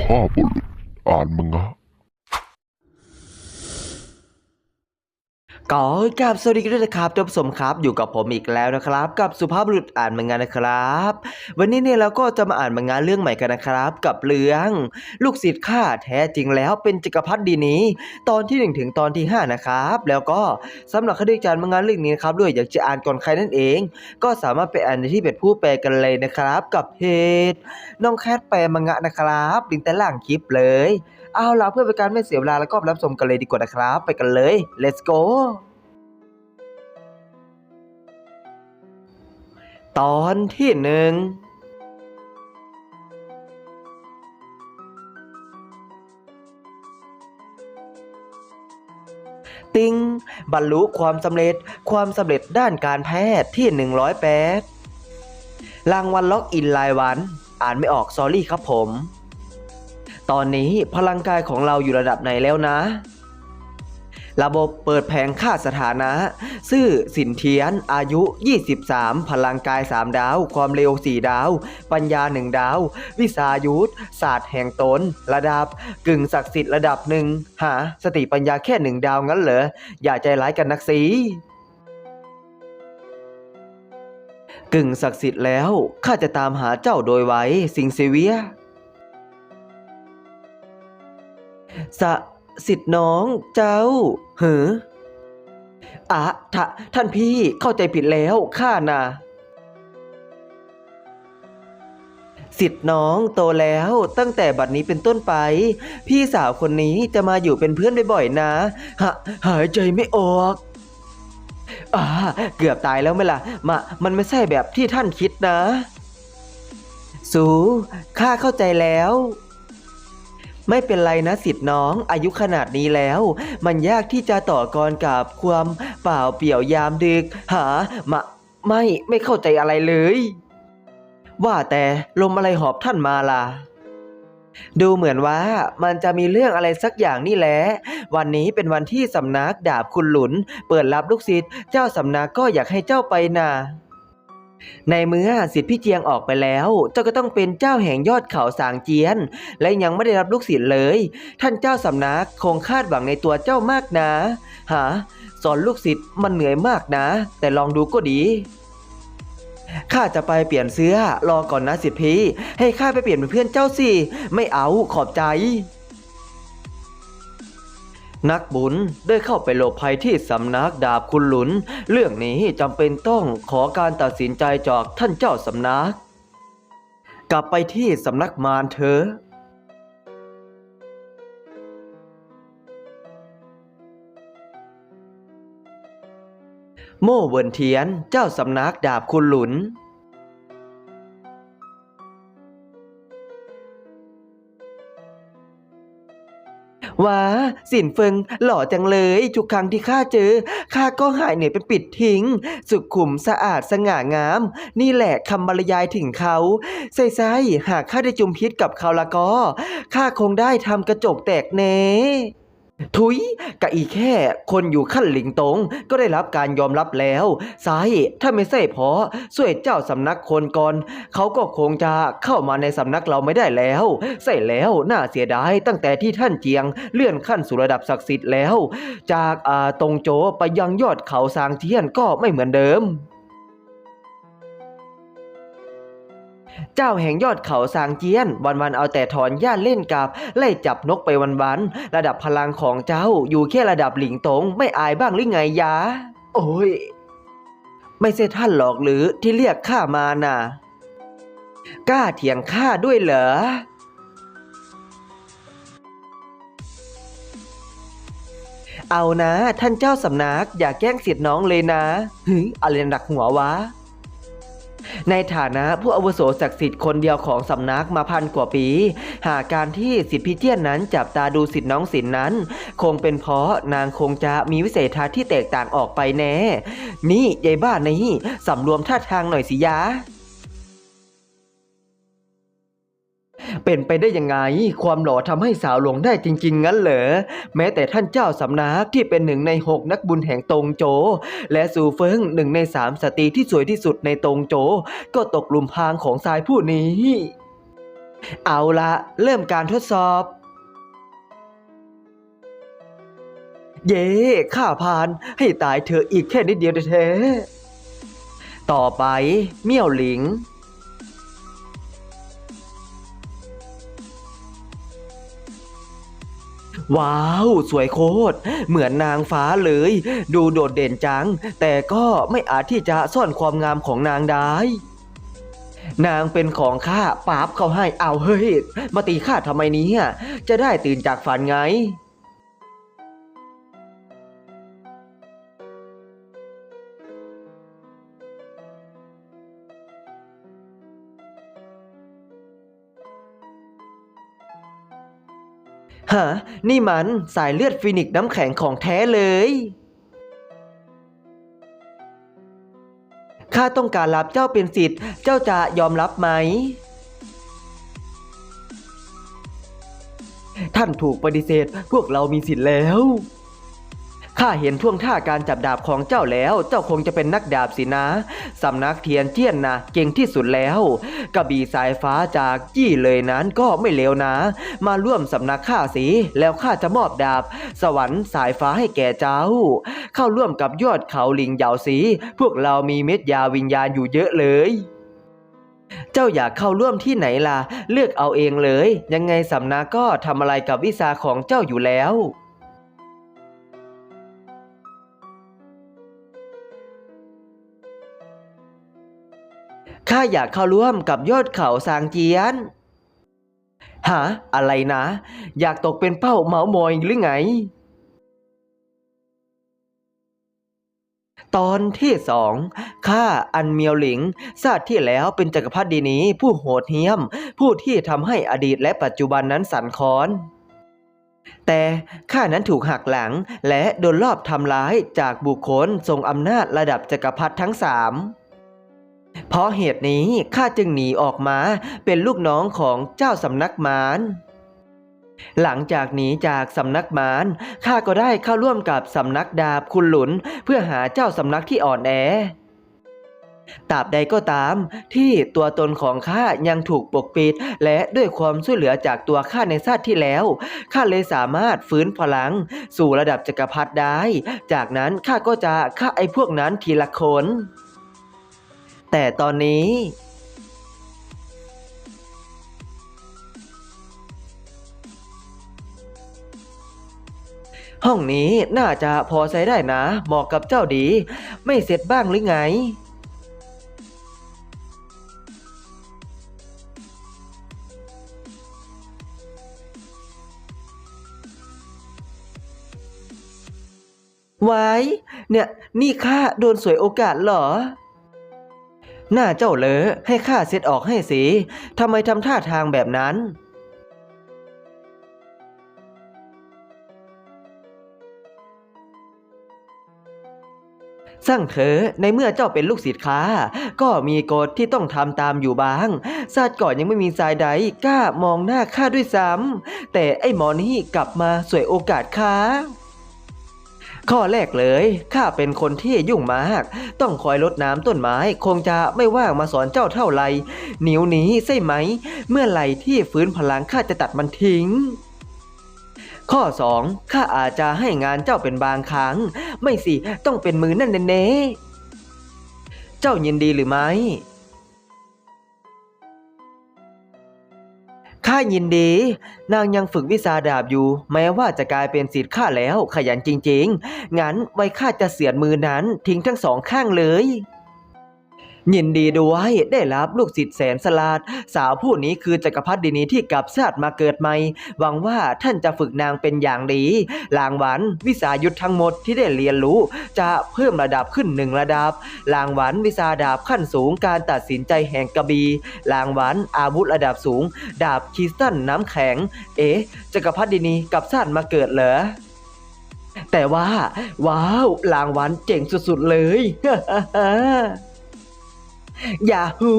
ภาพบุรุษอ่านมังงะ ก็กราบสวัสดีกันด้วยนะครับท่านผู้ชมครับ อยู่กับผมอีกแล้วนะครับ กับสุภาพบุรุษอ่านมังงะนะครับ วันนี้เนี่ยเราก็จะมาอ่านมังงะเรื่องใหม่กันนะครับ กับเรื่อง ลูกศิษย์ข้าแท้จริงแล้วเป็นจักรพรรดิดีนี้ ตอนที่1ถึงตอนที่5นะครับ แล้วก็สำหรับคดีการมังงะเรื่องนี้นะครับด้วยอยากจะอ่านก่อนใครนั่นเอง ก็สามารถไปอ่านในที่เป็ดผู้แปลกันเลยนะครับ กับเพจน้องแคทแปลมังงะนะครับลิงก์ใต้ล่างคลิปเลย เอาล่ะเพื่อเป็นการไม่เสียเวลาแล้วก็รับชมกันเลยดีกว่านะครับ ไปกันเลย let's go ตอนที่หนึ่งติงบรรลุความสำเร็จความสำเร็จด้านการแพทย์ที่ 108 รางวัลล็อกอินรายวัน อ่านไม่ออก ซอรี่ครับผม ตอนนี้พลังกายของเราอยู่ระดับไหนแล้วนะ ระบบเปิดแผงค่าสถานะ ซื่อสินเทียน อายุ 23 พลังกาย 3 ดาว ความเร็ว 4 ดาว ปัญญา 1 ดาว วิสายุทธศาสตร์แห่งตน ระดับกึ่งศักดิ์สิทธิ์ระดับหนึ่ง หา สติปัญญาแค่หนึ่งดาวงั้นเหรอ อย่าใจร้ายกันนักสีกึ่งศักดิ์สิทธิ์แล้วข้าจะตามหาเจ้าโดยไว้สิงเซเวีย สะสิทธิ์น้องเจ้าเหืออะทะท่านพี่เข้าใจผิดแล้วข้านะสิทธิ์น้องโตแล้วตั้งแต่บัดนี้เป็นต้นไป พี่สาวคนนี้จะมาอยู่เป็นเพื่อนบ่อยๆนะฮะหายใจไม่ออกอ่าเกือบตายแล้วไหมล่ะมามันไม่ใช่แบบที่ท่านคิดนะ สูข้าเข้าใจแล้ว ไม่เป็นไรนะสิทธิ์น้องอายุขนาดนี้แล้ว มันยากที่จะต่อกรกับความเปล่าเปลี่ยวยามดึก หามาไม่ไม่เข้าใจอะไรเลย ว่าแต่ลมอะไรหอบท่านมาล่ะ ดูเหมือนว่ามันจะมีเรื่องอะไรสักอย่างนี่แหละ วันนี้เป็นวันที่สำนักดาบคุณหลุน เปิดรับลูกศิษย์เจ้าสำนักก็อยากให้เจ้าไปนะ ในเมื่อสิทธิพี่เจียงออกไปแล้ว เจ้าก็ต้องเป็นเจ้าแห่งยอดเขาสางเจียน และยังไม่ได้รับลูกศิษย์เลย ท่านเจ้าสำนักคงคาดหวังในตัวเจ้ามากนะหาสอนลูกศิษย์มันเหนื่อยมากนะ แต่ลองดูก็ดีข้าจะไปเปลี่ยนเสื้อรอก่อนนะสิทธิพี่ ให้ข้าไปเปลี่ยนเป็นเพื่อนเจ้าสิ ไม่เอาขอบใจ นักบุญได้เข้าไปหลบภัยที่สำนักดาบคุณหลุน เรื่องนี้จำเป็นต้องขอการตัดสินใจจากท่านเจ้าสำนัก กลับไปที่สำนักมารเถอโม่เวินเทียน เจ้าสำนักดาบคุณหลุน ว้าสินเฟิงหล่อจังเลยทุกครั้งที่ข้าเจอข้าก็หายเหนื่อยเป็นปิดทิ้ง สุขุมสะอาดสง่างาม นี่แหละคำบรรยายถึงเขาใส่ๆหากข้าได้จุมพิษกับเขาละก็ข้าคงได้ทำกระจกแตกเน่ ทุยกะอีแค่คนอยู่ขั้นหลิงตง ก็ได้รับการยอมรับแล้วสาเหตุถ้าไม่ใช่เพราะสวยเจ้าสำนักคนก่อนเขาก็คงจะเข้ามาในสำนักเราไม่ได้แล้วใส่แล้วน่าเสียดายตั้งแต่ที่ท่านเจียง เลื่อนขั้นสู่ระดับศักดิ์สิทธิ์แล้ว จากอาตงโจไปยังยอดเขาซางเทียนก็ไม่เหมือนเดิม เจ้าแห่งยอดเขาซางเจียน วันๆเอาแต่ถอนหญ้าเล่นกับ ไล่จับนกไปวันๆระดับพลังของเจ้าอยู่แค่ระดับหลิงตงไม่อายบ้างหรือไงยะ โอ้ย ไม่ใช่ท่านหรอกหรือที่เรียกข้ามาน่ะ กล้าเถียงข้าด้วยเหรอเอานะ ท่านเจ้าสำนัก อย่าแกล้งเสียดน้องเลยนะหึอะไรหนักหัววะ ในฐานะผู้อาวุโสศักดิ์สิทธิ์คนเดียวของสำนักมาพันกว่าปี หากการที่สิทธิพี่เจียนนั้นจับตาดูสิทธิน้องสินนั้น คงเป็นเพราะนางคงจะมีวิสัยทัศน์ที่แตกต่างออกไปแน่ นี่ยายบ้านนี่สำรวมท่าทางหน่อยสิยะ เป็นไปได้ยังไง ความหล่อทำให้สาวหลงได้จริง ๆ งั้นเหรอ แม้แต่ท่านเจ้าสำนักที่เป็นหนึ่งในหกนักบุญแห่งตงโจ และซูเฟิงหนึ่งในสามสตรีที่สวยที่สุดในตงโจ ก็ตกหลุมพรางของชายผู้นี้ เอาละเริ่มการทดสอบเย่ข้าผ่านให้ตายเธออีกแค่นิดเดียวแท้ๆต่อไปเมี่ยวหลิง ว้าว สวยโคตร เหมือนนางฟ้าเลย ดูโดดเด่นจัง แต่ก็ไม่อาจที่จะซ่อนความงามของนางได้นางเป็นของข้าปาบเขาให้เอาเฮ้ย มาตีข้าทำไมนี้จะได้ตื่นจากฝันไง ฮะนี่มันสายเลือดฟินิกซ์น้ำแข็งของแท้เลยข้าต้องการรับเจ้าเป็นสิทธิ์ เจ้าจะยอมรับไหม ท่านถูกปฏิเสธ พวกเรามีสิทธิ์แล้ว ข้าเห็นท่วงท่าการจับดาบของเจ้าแล้ว เจ้าคงจะเป็นนักดาบสินะ สำนักเทียนเจี้ยนนะเก่งที่สุดแล้ว กระบี่สายฟ้าจากจี้เลยนั้นก็ไม่เลวนะ มาร่วมสำนักข้าสิแล้วข้าจะมอบดาบ สวรรค์สายฟ้าให้แก่เจ้า เข้าร่วมกับยอดเขาลิงเหยาสีพวกเรามีเม็ดยาวิญญาณอยู่เยอะเลยเจ้าอยากเข้าร่วมที่ไหนล่ะ เลือกเอาเองเลย ยังไงสำนักก็ทำอะไรกับวิสาของเจ้าอยู่แล้ว ข้าอยากเข้าร่วมกับยอดเขาซางเจียนฮะอะไรนะ อยากตกเป็นเป้าเหมามอยหรือไง ตอนที่สองข้าอันเมียวหลิงชาติที่แล้วเป็นจักรพรรดินีผู้โหดเหี้ยม ผู้ที่ทำให้อดีตและปัจจุบันนั้นสั่นคลอนแต่ข้านั้นถูกหักหลังและโดนลอบทำร้ายจากบุคคลทรงอำนาจระดับจักรพรรดิทั้งสาม เพราะเหตุนี้ข้าจึงหนีออกมาเป็นลูกน้องของเจ้าสำนักมารหลังจากหนีจากสำนักมารข้าก็ได้เข้าร่วมกับสำนักดาบคุณหลุนเพื่อหาเจ้าสำนักที่อ่อนแอตราบใดก็ตามที่ตัวตนของข้ายังถูกปกปิด และด้วยความช่วยเหลือจากตัวข้าในชาติที่แล้วข้าเลยสามารถฟื้นพลัง สู่ระดับจักรพรรดิได้ จากนั้นข้าก็จะฆ่าไอ้พวกนั้นทีละคน แต่ตอนนี้ ห้องนี้น่าจะพอใช้ได้นะ เหมาะกับเจ้าดี ไม่เสร็จบ้างหรือไงไว้ เนี่ย นี่ข้าโดนสวยโอกาสเหรอ หน้าเจ้าเลอให้ข้าเซ็ตออกให้สิทำไมทำท่าทางแบบนั้นสั่งเถอในเมื่อเจ้าเป็นลูกศิษย์ข้าก็มีกฎที่ต้องทำตามอยู่บ้างชาติก่อนยังไม่มีสายใดกล้ามองหน้าข้าด้วยซ้ำแต่ไอ้หมอนี่กลับมาสวยโอกาสข้า ข้อแรกเลยข้าเป็นคนที่ยุ่งมาก ต้องคอยรดน้ำต้นไม้ คงจะไม่ว่างมาสอนเจ้าเท่าไหร่นิ้วนี้ใช่ไหม เมื่อไหร่ที่ฟื้นพลังข้าจะตัดมันทิ้งข้อ 2 ข้าอาจจะให้งานเจ้าเป็นบางครั้ง ไม่สิ ต้องเป็นมือนั่นแน่เจ้ายินดีหรือไม่ ข้ายินดี นางยังฝึกวิชาดาบอยู่ แม้ว่าจะกลายเป็นศิษย์ข้าแล้วขยันจริงๆ งั้นไว้ข้าจะเสียดมือนั้นทิ้งทั้งสองข้างเลย ยินดีด้วยได้รับลูกศิษย์แสนสลาด สาวผู้นี้คือจักรพรรดินีที่กลับชาติมาเกิดใหม่ หวังว่าท่านจะฝึกนางเป็นอย่างดีลางวันวิสายุทธทั้งหมดที่ได้เรียนรู้ จะเพิ่มระดับขึ้นหนึ่งระดับลางวันวิสาดาบขั้นสูงการตัดสินใจแห่งกระบีลางวันอาวุธระดับสูง ดาบคิสตัลน้ำแข็ง เอ๊ะจักรพรรดินีกลับชาติมาเกิดเหรอแต่ว่า ว้าวลางวันเจ๋งสุดๆเลย อย่าฮู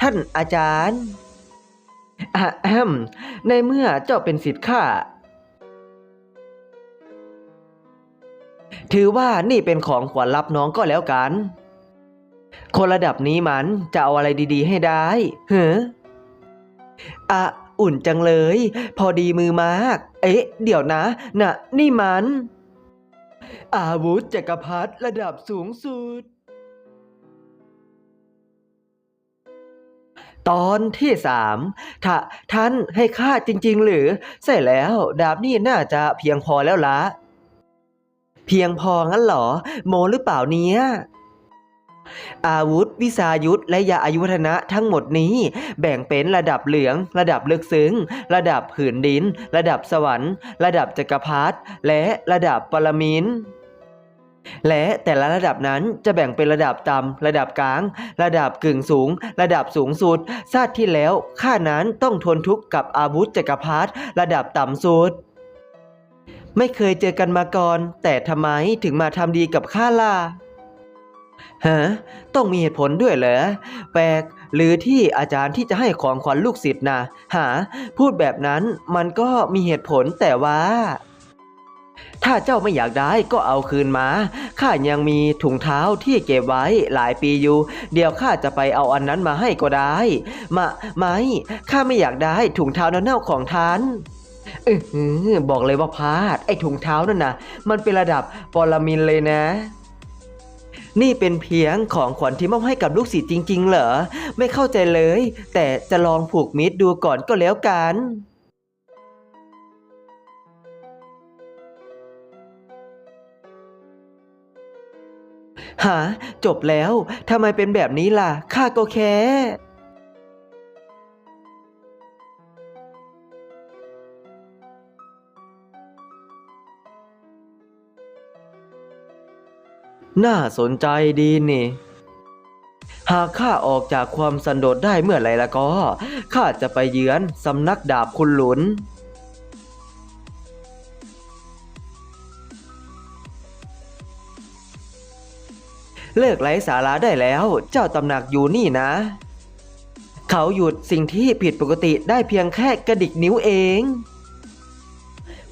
ท่านอาจารย์อะแอมในเมื่อเจ้าเป็นสิทธิ์ข้าถือว่านี่เป็นของขวัญรับน้องก็แล้วกัน คนระดับนี้มันจะเอาอะไรดีๆ ให้ได้เฮ้ออะอุ่นจังเลย พอดีมือมาก เอ๊ะ เดี๋ยวนะ น่ะ นี่มัน อาวุธจักรพรรดิระดับสูงสุด ตอนที่สามถ้าท่านให้ข้าจริง ๆ หรือ ใช่แล้วดาบนี่น่าจะเพียงพอแล้วละเพียงพองั้นเหรอ โมหรือเปล่าเนี้ยอาวุธ วิสายุธและยาอายุวัฒนะทั้งหมดนี้แบ่งเป็นระดับเหลือง ระดับลึกซึ้ง ระดับผืนดิน ระดับสวรรค์ ระดับจักรพรรดิและระดับปรมินทร์ และแต่ละระดับนั้นจะแบ่งเป็นระดับต่ำระดับกลาง ระดับกึ่งสูง ระดับสูงสุดชาติที่แล้วข้านั้นต้องทนทุกข์กับอาวุธจักรพรรดิระดับต่ำสุด ไม่เคยเจอกันมาก่อน แต่ทำไมถึงมาทำดีกับข้าล่ะฮะต้องมีเหตุผลด้วยเหรอแปลกหรือที่อาจารย์ที่จะให้ของขวัญลูกศิษย์นะหา พูดแบบนั้นมันก็มีเหตุผลแต่ว่า ถ้าเจ้าไม่อยากได้ก็เอาคืนมา ข้ายังมีถุงเท้าที่เก็บไว้หลายปีอยู่ เดี๋ยวข้าจะไปเอาอันนั้นมาให้ก็ได้ มาไม่ ข้าไม่อยากได้ถุงเท้าเน่าๆของท่านเออบอกเลยว่าพลาด ไอ้ถุงเท้านั่นนะมันเป็นระดับปรมินเลยนะ นี่เป็นเพียงของขวัญที่มอบให้กับลูกศิษย์จริง ๆ เหรอ ไม่เข้าใจเลย แต่จะลองผูกมิตรดูก่อนก็แล้วกัน หาจบแล้วทำไมเป็นแบบนี้ล่ะ ข้าก็แค่น่าสนใจดีนี่ หากข้าออกจากความสันโดษได้เมื่อไหร่ละก็ ข้าจะไปเยือนสำนักดาบคุณหลุน เลิกไร้สาระได้แล้ว เจ้าตำหนักอยู่นี่นะ เขาหยุดสิ่งที่ผิดปกติได้เพียงแค่กระดิกนิ้วเอง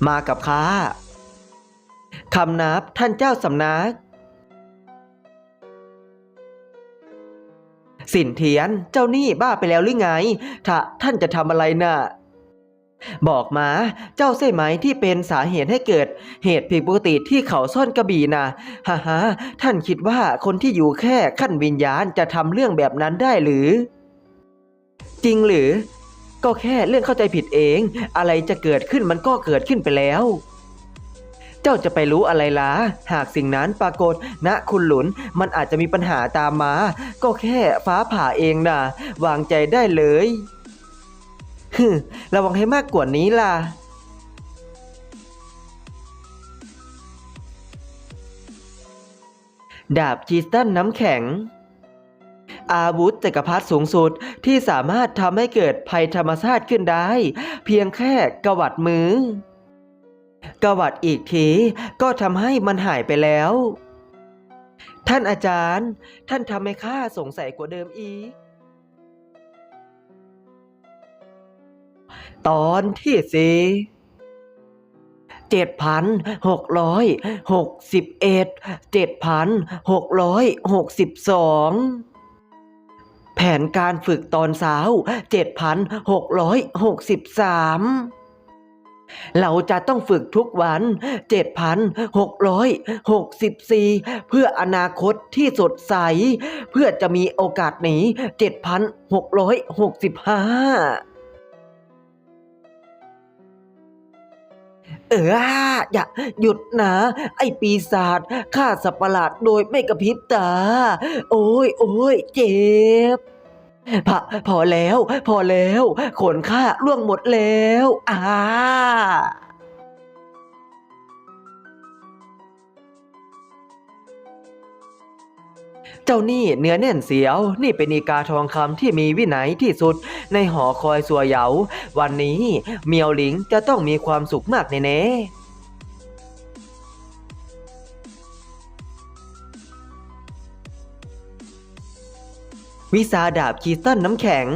มากับข้าคำนับท่านเจ้าสำนัก สินเทียนเจ้านี่บ้าไปแล้วหรือไง ถ้าท่านจะทำอะไรน่ะ บอกมาเจ้าใช่ไหมที่เป็นสาเหตุให้เกิด เหตุผิดปกติที่เขาซ่อนกระบี่นะฮ่าฮ่าท่านคิดว่าคนที่อยู่แค่ขั้นวิญญาณจะทำเรื่องแบบนั้นได้หรือ จริงหรือ ก็แค่เรื่องเข้าใจผิดเอง อะไรจะเกิดขึ้นมันก็เกิดขึ้นไปแล้ว เจ้าจะไปรู้อะไรล่ะหากสิ่งนั้นปรากฏณคุณหลุนมันอาจจะมีปัญหาตามมา ก็แค่ฟ้าผ่าเองนะวางใจได้เลย ฮึระวังให้มากกว่านี้ล่ะ ดาบจีสตันน้ำแข็ง อาวุธจักรพรรดิสูงสุดที่สามารถทำให้เกิดภัยธรรมชาติขึ้นได้ เพียงแค่กวัดมือกวัดอีกทีก็ทำให้มันหายไปแล้ว ท่านอาจารย์ ท่านทำให้ข้าสงสัยกว่าเดิมอีก ตอนที่สี่เจ็ดพันหกร้อยหกสิบเอ็ดเจ็ดพันหกร้อยหกสิบสองแผนการฝึกตอนเช้าเจ็ดพันหกร้อยหกสิบสามเราจะต้องฝึกทุกวัน 7,664 เพื่ออนาคตที่สดใส เพื่อจะมีโอกาสหนี 7,665 เอออย่าหยุดนะ ไอปีศาจฆ่าสัตว์ประหลาดโดยไม่กระพริบตา โอ้ยโอ้ยเจ็บพอพอแล้ว พอแล้ว ขนข้าล่วงหมดแล้ว อ่า เจ้านี่เนื้อแน่นเสียว นี่เป็นอีกาทองคำที่มีวินัยที่สุด ในหอคอยสัวเหยา วันนี้เมียวหลิงจะต้องมีความสุขมากแน่ๆวิสาดาบคีสตันน้ำแข็ง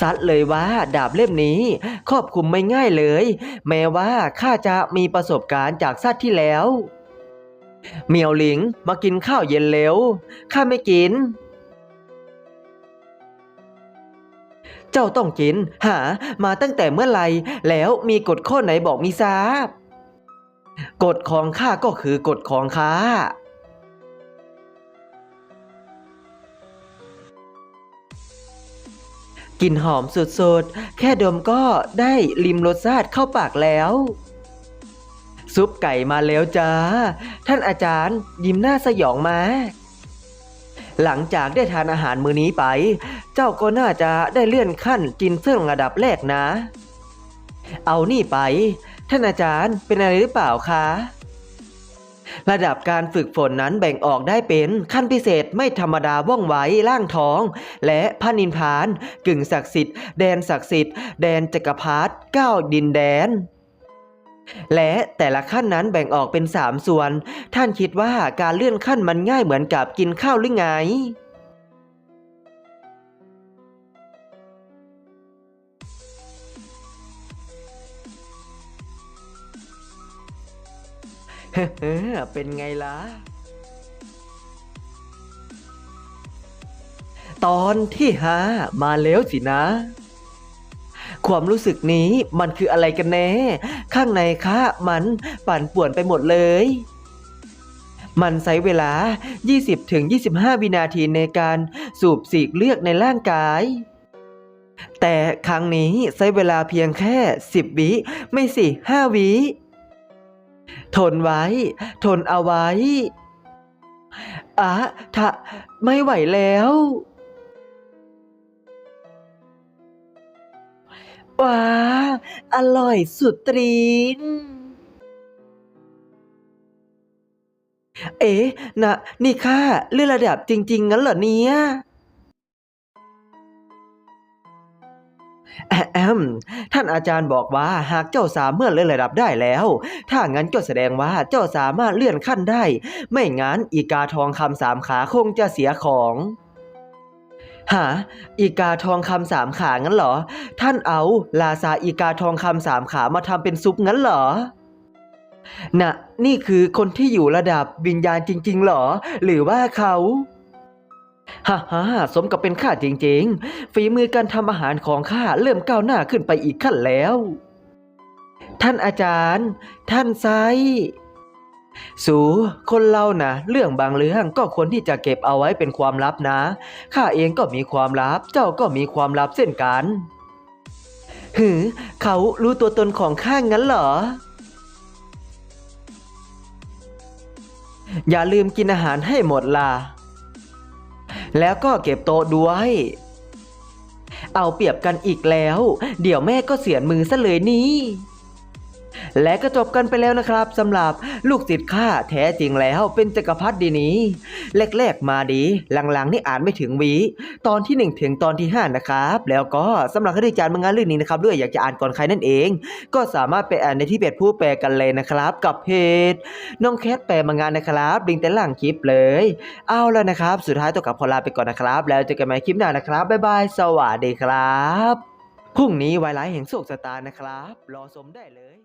ซัดเลยว่าดาบเล่มนี้ครอบคลุมไม่ง่ายเลย แม้ว่าข้าจะมีประสบการณ์จากซัดที่แล้วเมียวหลิงมากินข้าวเย็นเร็วข้าไม่กิน เจ้าต้องกิน หา มาตั้งแต่เมื่อไหร่แล้วมีกฎข้อไหนบอกมิทราบกฎของข้าก็คือกฎของข้า กลิ่นหอมสุดๆ แค่ดมก็ได้ลิมรสชาติเข้าปากแล้ว ซุปไก่มาแล้วจ้า ท่านอาจารย์ยิ้มหน้าสยองมา หลังจากได้ทานอาหารมื้อนี้ไป เจ้าก็น่าจะได้เลื่อนขั้นกินเครื่องระดับแรกนะ เอานี่ไป ท่านอาจารย์เป็นอะไรหรือเปล่าคะ ระดับการฝึกฝนนั้นแบ่งออกได้เป็นขั้นพิเศษไม่ธรรมดาว่องไวล่างท้อง และพระนินพาน กึ่งศักดิ์สิทธิ์แดนศักดิ์สิทธิ์แดนจักรพรรดิเก้าดินแดนและแต่ละขั้นนั้นแบ่งออกเป็นสามส่วน ท่านคิดว่าการเลื่อนขั้นมันง่ายเหมือนกับกินข้าวหรือไง เป็นไงล่ะ ตอนที่ห้ามาแล้วสินะ ความรู้สึกนี้มันคืออะไรกันแน่ ข้างในคะมันปั่นป่วนไปหมดเลย มันใช้เวลา 20-25 วินาทีในการสูบสีกเลือดในร่างกายแต่ครั้งนี้ใช้เวลาเพียงแค่ 10 วิ ไม่สิ 5 วิ ทนไว้ ทนเอาไว้อะถ้าไม่ไหวแล้วว้า อร่อยสุดตรีน เอ๊ะ นะ นี่ค่าเลื่อนระดับจริง ๆ งั้นเหรอเนี่ย แอมท่านอาจารย์บอกว่าหากเจ้าสามารถเลื่อนระดับได้แล้ว ถ้างั้นก็แสดงว่าเจ้าสามารถเลื่อนขั้นได้ ไม่งั้นอีกาทองคำสามขาคงจะเสียของหาอีกาทองคำสามขางั้นเหรอ ท่านเอาลาซาอีกาทองคำสามขามาทำเป็นซุปงั้นเหรอน่ะ นี่คือคนที่อยู่ระดับวิญญาณจริง ๆ เหรอ หรือว่าเขา ฮ่าฮ่าสมกับเป็นข้าจริงๆ ฝีมือการทำอาหารของข้าเริ่มก้าวหน้าขึ้นไปอีกขั้นแล้ว ท่านอาจารย์ ท่านไซสูคนเรานะเรื่องบางเรื่องก็ควรที่จะเก็บเอาไว้เป็นความลับนะข้าเองก็มีความลับ เจ้าก็มีความลับเช่นกันหือเขารู้ตัวตนของข้างั้นเหรอ อย่าลืมกินอาหารให้หมดล่ะ แล้วก็เก็บโต๊ะด้วย เอาเปรียบกันอีกแล้ว เดี๋ยวแม่ก็เสียนมือซะเลยนี่ และก็จบกันไปแล้วนะครับสำหรับลูกศิษย์ข้าแท้จริงแล้วเป็นจักรพรรดินี้ แรกๆมาดี หลังๆนี่อ่านไม่ถึงวีตอนที่ 1 ถึงตอนที่ 5 นะครับ แล้วก็สำหรับคดีจารย์มังงะเรื่องนี้นะครับด้วยอยากจะอ่านก่อนใครนั่นเอง ก็สามารถไปอ่านในที่เพจผู้แปลกันเลยนะครับ กับเพจน้องแคทแปลมังงะนะครับลิงก์ใต้ล่างคลิปเลย เอาแล้วนะครับ สุดท้ายต้องกับขอลาไปก่อนนะครับ แล้วเจอกันใหม่คลิปหน้านะครับบ๊ายบายสวัสดีครับพรุ่งนี้ไวไลท์แห่งโศกสตาร์นะครับ รอชมได้เลย